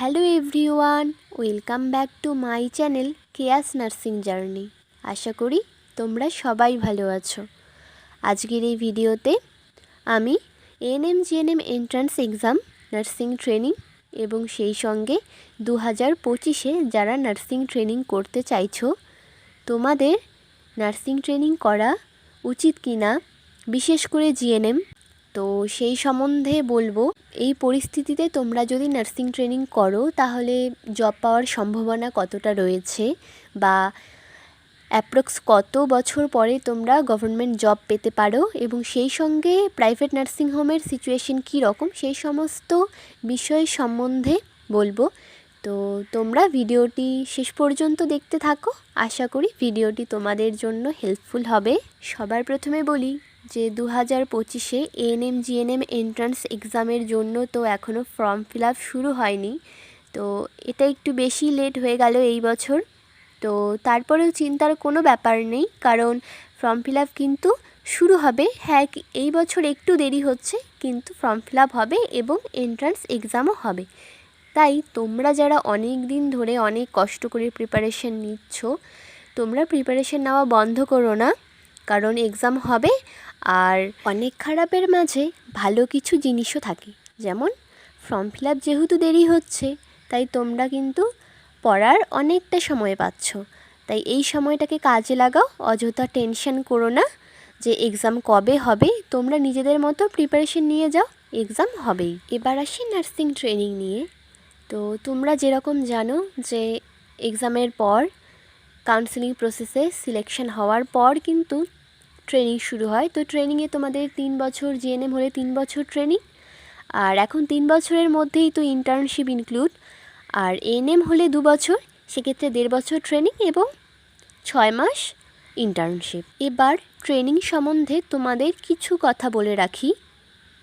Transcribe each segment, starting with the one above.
Hello everyone, welcome back to my channel Keya's nursing journey. আশা করি তোমরা সবাই ভালো আছো। আজকের এই ভিডিওতে আমি NM GNM entrance exam, nursing training এবং সেই সঙ্গে দু হাজার পঁচিশে যারা নার্সিং ট্রেনিং করতে চাইছো, তোমাদের নার্সিং ট্রেনিং করা উচিত কি না বিশেষ করে জিএনএম তো সেই সম্বন্ধে বলব, এই পরিস্থিতিতে তোমরা যদি নার্সিং ট্রেনিং করো, তাহলে জব পাওয়ার সম্ভাবনা কতটা রয়েছে? বা অ্যাপ্রক্স কত বছর পরে তোমরা গভর্নমেন্ট জব পেতে পারো? এবং সেই সঙ্গে প্রাইভেট নার্সিং হোমের সিচুয়েশন কী রকম? সেই সমস্ত বিষয় সম্বন্ধে বলব। তো তোমরা ভিডিওটি শেষ পর্যন্ত দেখতে থাকো। আশা করি ভিডিওটি তোমাদের জন্য হেল্পফুল হবে। সবার প্রথমে বলি যে দু হাজার পঁচিশে এএনএম জিএনএম এন্ট্রান্স এক্সামের জন্য তো এখনও ফর্ম ফিল আপ শুরু হয়নি। তো এটা একটু বেশি লেট হয়ে গেল এই বছর। তো তারপরেও চিন্তার কোনো ব্যাপার নেই, কারণ ফর্ম ফিল আপ কিন্তু শুরু হবে। হ্যাঁ এই বছর একটু দেরি হচ্ছে, কিন্তু ফর্ম ফিল আপ হবে এবং এন্ট্রান্স এক্সামও হবে। তাই তোমরা যারা অনেক দিন ধরে অনেক কষ্ট করে প্রিপারেশন নিচ্ছ, তোমরা প্রিপারেশন নেওয়া বন্ধ করো না। কারণ এক্সাম হবে আর অনেক খারাপের মাঝে ভালো কিছু জিনিসও থাকে। যেমন ফর্ম ফিল আপ যেহেতু দেরি হচ্ছে, তাই তোমরা কিন্তু পড়ার অনেকটা সময় পাচ্ছ। তাই এই সময়টাকে কাজে লাগাও, অযথা টেনশন করো না যে এক্সাম কবে হবে, তোমরা নিজেদের মতো প্রিপারেশন নিয়ে যাও এক্সাম হবেই। এবার আসি নার্সিং ট্রেনিং নিয়ে। তো তোমরা যেরকম জানো যে এক্সামের পর কাউন্সেলিং প্রসেসে সিলেকশন হওয়ার পর কিন্তু ট্রেনিং শুরু হয়। তো ট্রেনিংয়ে তোমাদের তিন বছর জিএনএম হলে তিন বছর ট্রেনিং আর এখন তিন বছরের মধ্যেই তো ইন্টার্নশিপ ইনক্লুড আর এনএম হলে দু বছর, সেক্ষেত্রে দেড় বছর ট্রেনিং এবং ছয় মাস ইন্টার্নশিপ এবার ট্রেনিং সম্বন্ধে তোমাদের কিছু কথা বলে রাখি।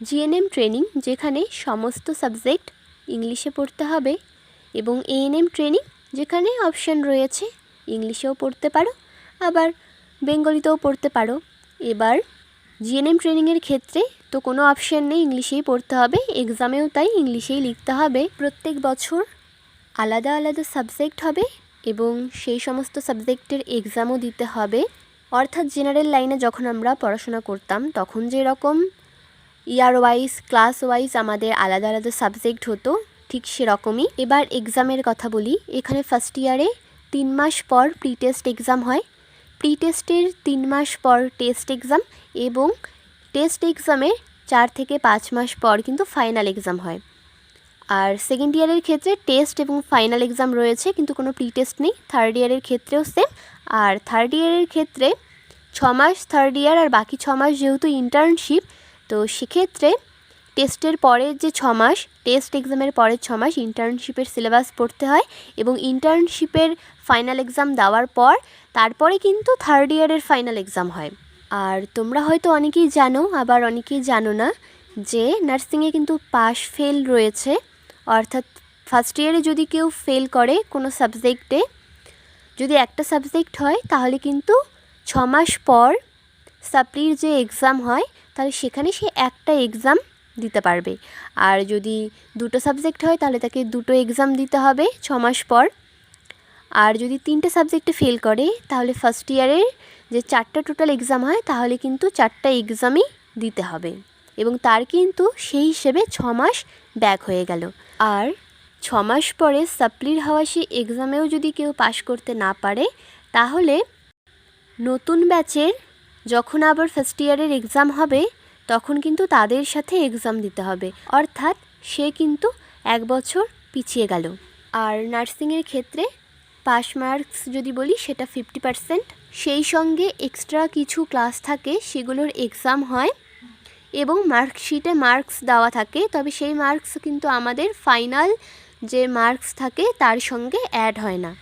জিএনএম ট্রেনিং যেখানে সমস্ত সাবজেক্ট ইংলিশে পড়তে হবে এবং এএনএম ট্রেনিং যেখানে অপশন রয়েছে ইংলিশেও পড়তে পারো, আবার বেঙ্গলিতেও পড়তে পারো। এবার জিএনএম ট্রেনিংয়ের ক্ষেত্রে তো কোনো অপশান নেই, ইংলিশেই পড়তে হবে। এক্সামেও তাই ইংলিশেই লিখতে হবে। প্রত্যেক বছর আলাদা আলাদা সাবজেক্ট হবে এবং সেই সমস্ত সাবজেক্টের এক্সামও দিতে হবে। অর্থাৎ জেনারেল লাইনে যখন আমরা পড়াশোনা করতাম, তখন যেরকম ইয়ার ওয়াইজ ক্লাস ওয়াইজ আমাদের আলাদা আলাদা সাবজেক্ট হতো, ঠিক সেরকমই। এবার এক্সামের কথা বলি, এখানে ফার্স্ট ইয়ারে তিন মাস পর প্রি টেস্ট এক্সাম হয়। প্রি টেস্টের তিন মাস পর টেস্ট এক্সাম এবং টেস্ট এক্সামে চার থেকে পাঁচ মাস পর কিন্তু ফাইনাল এক্সাম হয়। আর সেকেন্ড ইয়ারের ক্ষেত্রে টেস্ট এবং ফাইনাল এক্সাম রয়েছে, কিন্তু কোনো প্রি টেস্ট নেই। থার্ড ইয়ারের ক্ষেত্রেও সেম। আর থার্ড ইয়ারের ক্ষেত্রে ছ মাস থার্ড ইয়ার আর বাকি ছ মাস যেহেতু ইন্টার্নশিপ তো সেক্ষেত্রে টেস্টের পরের যে ছ মাস, টেস্ট এক্সামের পরের ছ মাস ইন্টার্নশিপের সিলেবাস পড়তে হয় এবং ইন্টার্নশিপের ফাইনাল এক্সাম দেওয়ার পর তারপরে কিন্তু থার্ড ইয়ারের ফাইনাল এক্সাম হয়। আর তোমরা হয়তো অনেকেই জানো, আবার অনেকেই জানো না, যে নার্সিংয়ে কিন্তু পাস ফেল রয়েছে। অর্থাৎ ফার্স্ট ইয়ারে যদি কেউ ফেল করে কোনো সাবজেক্টে যদি একটা সাবজেক্ট হয়, তাহলে কিন্তু ছ মাস পর সাপ্লির যে এক্সাম হয়, তাহলে সেখানে সে একটা এক্সাম দিতে পারবে। আর যদি দুটো সাবজেক্ট হয়, তাহলে তাকে দুটো এক্সাম দিতে হবে ছ মাস পর। আর যদি তিনটে সাবজেক্টে ফেল করে, তাহলে ফার্স্ট ইয়ারের যে চারটা টোটাল এক্সাম হয়, তাহলে কিন্তু চারটা এক্সামই দিতে হবে। এবং তার কিন্তু সেই হিসেবে ছ মাস ব্যাক হয়ে গেল। আর ছ মাস পরে সাপ্লির হওয়া সেই এক্সামেও যদি কেউ পাশ করতে না পারে, তাহলে নতুন ব্যাচের যখন আবার ফার্স্ট ইয়ারের এক্সাম হবে তখন কিন্তু তাদের সাথে এক্সাম দিতে হবে। অর্থাৎ সে কিন্তু এক বছর পিছিয়ে গেল। আর নার্সিংয়ের ক্ষেত্রে পাস মার্কস যদি বলি, সেটা ফিফটি পার্সেন্ট সেই সঙ্গে এক্সট্রা কিছু ক্লাস থাকে, সেগুলোর এক্সাম হয় এবং মার্কশিটে মার্কস দেওয়া থাকে। তবে সেই মার্কস কিন্তু আমাদের ফাইনাল যে মার্কস থাকে, তার সঙ্গে অ্যাড হয় না।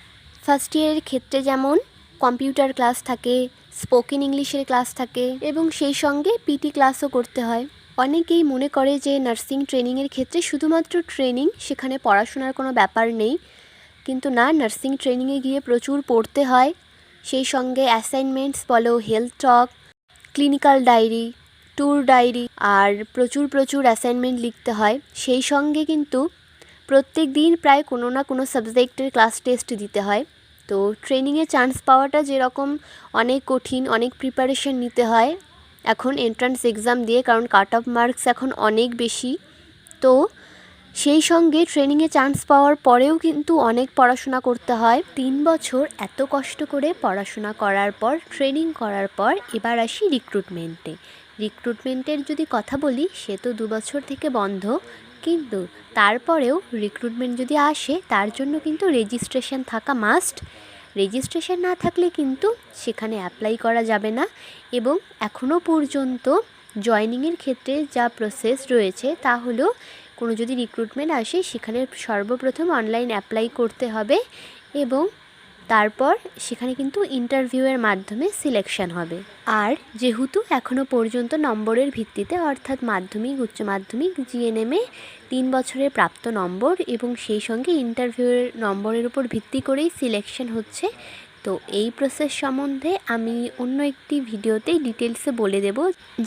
ফার্স্ট ইয়ারের ক্ষেত্রে যেমন কম্পিউটার ক্লাস থাকে স্পোকেন ইংলিশের ক্লাস থাকে এবং সেই সঙ্গে পিটি ক্লাসও করতে হয়। অনেকেই মনে করে যে নার্সিং ট্রেনিংয়ের ক্ষেত্রে শুধুমাত্র ট্রেনিং সেখানে পড়াশোনার কোনো ব্যাপার নেই, কিন্তু না, নার্সিং ট্রেনিংয়ে গিয়ে প্রচুর পড়তে হয়। সেই সঙ্গে অ্যাসাইনমেন্টস বলো, health talk, clinical diary, tour diary আর প্রচুর প্রচুর অ্যাসাইনমেন্ট লিখতে হয়। সেই সঙ্গে কিন্তু প্রত্যেক দিন প্রায় কোনো না কোনো সাবজেক্টের ক্লাস টেস্ট দিতে হয়। তো ট্রেনিংয়ে চান্স পাওয়াটা যেরকম অনেক কঠিন, অনেক প্রিপারেশন নিতে হয়। এখন এন্ট্রান্স এক্সাম দিয়ে, কারণ কাট অফ মার্কস এখন অনেক বেশি। তো সেই সঙ্গে ট্রেনিংয়ে চান্স পাওয়ার পরেও কিন্তু অনেক পড়াশোনা করতে হয়। তিন বছর এত কষ্ট করে পড়াশোনা করার পর ট্রেনিং করার পর এবার আসি রিক্রুটমেন্টে রিক্রুটমেন্টের যদি কথা বলি, সে তো দু বছর থেকে বন্ধ। কিন্তু তারপরেও রিক্রুটমেন্ট যদি আসে, তার জন্য কিন্তু রেজিস্ট্রেশন থাকা মাস্ট রেজিস্ট্রেশন না থাকলে কিন্তু সেখানে অ্যাপ্লাই করা যাবে না। এবং এখনও পর্যন্ত জয়নিংয়ের ক্ষেত্রে যা প্রসেস রয়েছে, তা হলো কোনো যদি রিক্রুটমেন্ট আসে, সেখানে সর্বপ্রথম অনলাইন অ্যাপ্লাই করতে হবে। এবং তারপর সেখানে কিন্তু ইন্টারভিউয়ের মাধ্যমে সিলেকশন হবে। আর যেহেতু এখনও পর্যন্ত নম্বরের ভিত্তিতে, অর্থাৎ মাধ্যমিক, উচ্চ মাধ্যমিক জিএনএমে তিন বছরের প্রাপ্ত নম্বর এবং সেই সঙ্গে ইন্টারভিউয়ের নম্বরের উপর ভিত্তি করেই সিলেকশন হচ্ছে তো এই প্রসেস সম্বন্ধে আমি অন্য একটি ভিডিওতেই ডিটেলসে বলে দেব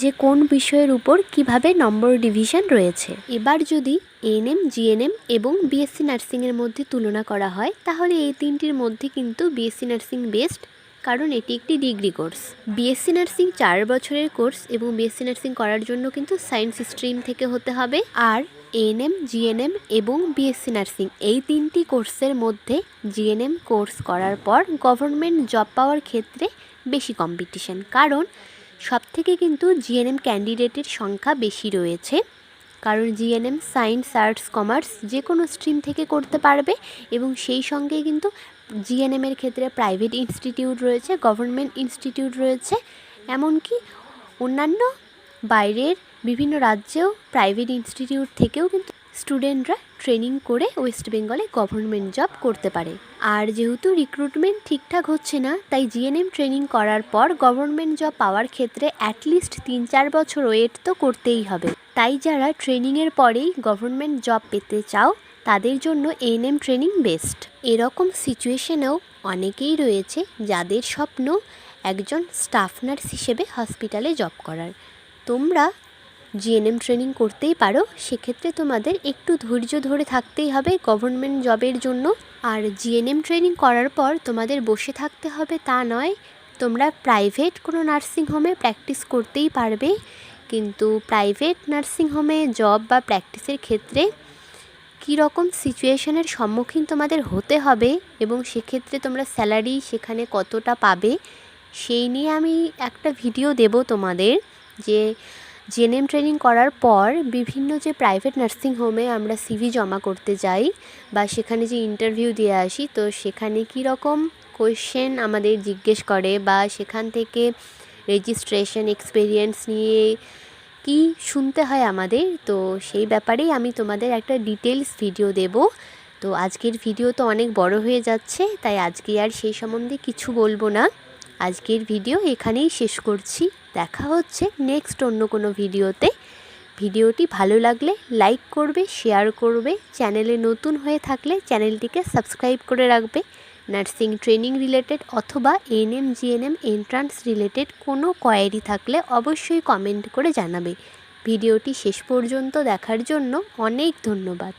যে কোন বিষয়ের উপর কীভাবে নম্বর ডিভিশন রয়েছে। এবার যদি এএনএম জিএনএম এবং বিএসসি নার্সিংয়ের মধ্যে তুলনা করা হয়, তাহলে এই তিনটির মধ্যে কিন্তু বিএসসি নার্সিং বেস্ট কারণ এটি একটি ডিগ্রি কোর্স বিএসসি নার্সিং চার বছরের কোর্স এবং বিএসসি নার্সিং করার জন্য কিন্তু সায়েন্স স্ট্রিম থেকে হতে হবে। আর এএনএম জিএনএম এবং বিএসসি নার্সিং এই তিনটি কোর্সের মধ্যে জিএনএম কোর্স করার পর গভর্নমেন্ট জব পাওয়ার ক্ষেত্রে বেশি কম্পিটিশন কারণ সব থেকে কিন্তু জিএনএম ক্যান্ডিডেটের সংখ্যা বেশি রয়েছে। কারণ জিএনএম সায়েন্স আর্টস কমার্স যে কোনো স্ট্রিম থেকে করতে পারবে এবং সেই সঙ্গে কিন্তু জিএনএমের ক্ষেত্রে প্রাইভেট ইনস্টিটিউট রয়েছে গভর্নমেন্ট ইনস্টিটিউট রয়েছে। এমনকি অন্যান্য বাইরের বিভিন্ন রাজ্যেও প্রাইভেট ইনস্টিটিউট থেকেও কিন্তু স্টুডেন্টরা ট্রেনিং করে ওয়েস্ট বেঙ্গলে গভর্নমেন্ট জব করতে পারে। আর যেহেতু রিক্রুটমেন্ট ঠিকঠাক হচ্ছে না, তাই জিএনএম ট্রেনিং করার পর গভর্নমেন্ট জব পাওয়ার ক্ষেত্রে অ্যাটলিস্ট তিন চার বছর ওয়েট তো করতেই হবে। তাই যারা ট্রেনিংয়ের পরেই গভর্নমেন্ট জব পেতে চাও, তাদের জন্য এএনএম ট্রেনিং বেস্ট এরকম সিচুয়েশনেও অনেকেই রয়েছে যাদের স্বপ্ন একজন স্টাফ নার্স হিসেবে হসপিটালে জব করার। তোমরা জিএনএম ট্রেনিং করতেই পারো, সেক্ষেত্রে তোমাদের একটু ধৈর্য ধরে থাকতেই হবে গভর্নমেন্ট জবের জন্য। আর জিএনএম ট্রেনিং করার পর তোমাদের বসে থাকতে হবে তা নয়, তোমরা প্রাইভেট কোনো নার্সিং হোমে প্র্যাকটিস করতেই পারবে। কিন্তু প্রাইভেট নার্সিং হোমে জব বা প্র্যাকটিসের ক্ষেত্রে কী রকম সিচুয়েশনের সম্মুখীন তোমাদের হতে হবে এবং সেক্ষেত্রে তোমরা স্যালারি সেখানে কতটা পাবে, সেই নিয়ে আমি একটা ভিডিও দেব তোমাদের। যে জেনএম ট্রেনিং করার পর বিভিন্ন যে প্রাইভেট নার্সিং হোমে আমরা সিভি জমা করতে যাই বা সেখানে যে ইন্টারভিউ দিয়ে আসি, তো সেখানে কী রকম কোয়েশ্চেন আমাদের জিজ্ঞেস করে বা সেখান থেকে রেজিস্ট্রেশন এক্সপিরিয়েন্স নিয়ে কি শুনতে হয় আমাদের, তো সেই ব্যাপারেই আমি তোমাদের একটা ডিটেলস ভিডিও দেব। তো আজকের ভিডিও তো অনেক বড় হয়ে যাচ্ছে, তাই আজকে আর সেই সম্বন্ধে কিছু বলব না। আজকের ভিডিও এখানেই শেষ করছি। দেখা হচ্ছে নেক্সট অন্য কোনো ভিডিওতে। ভিডিওটি ভালো লাগলে লাইক করবে শেয়ার করবে চ্যানেলে নতুন হয়ে থাকলে চ্যানেলটিকে সাবস্ক্রাইব করে রাখবে। নার্সিং ট্রেনিং রিলেটেড অথবা এনএম জিএনএম এন্ট্রান্স রিলেটেড কোনো কোয়ারি থাকলে অবশ্যই কমেন্ট করে জানাবে। ভিডিওটি শেষ পর্যন্ত দেখার জন্য অনেক ধন্যবাদ।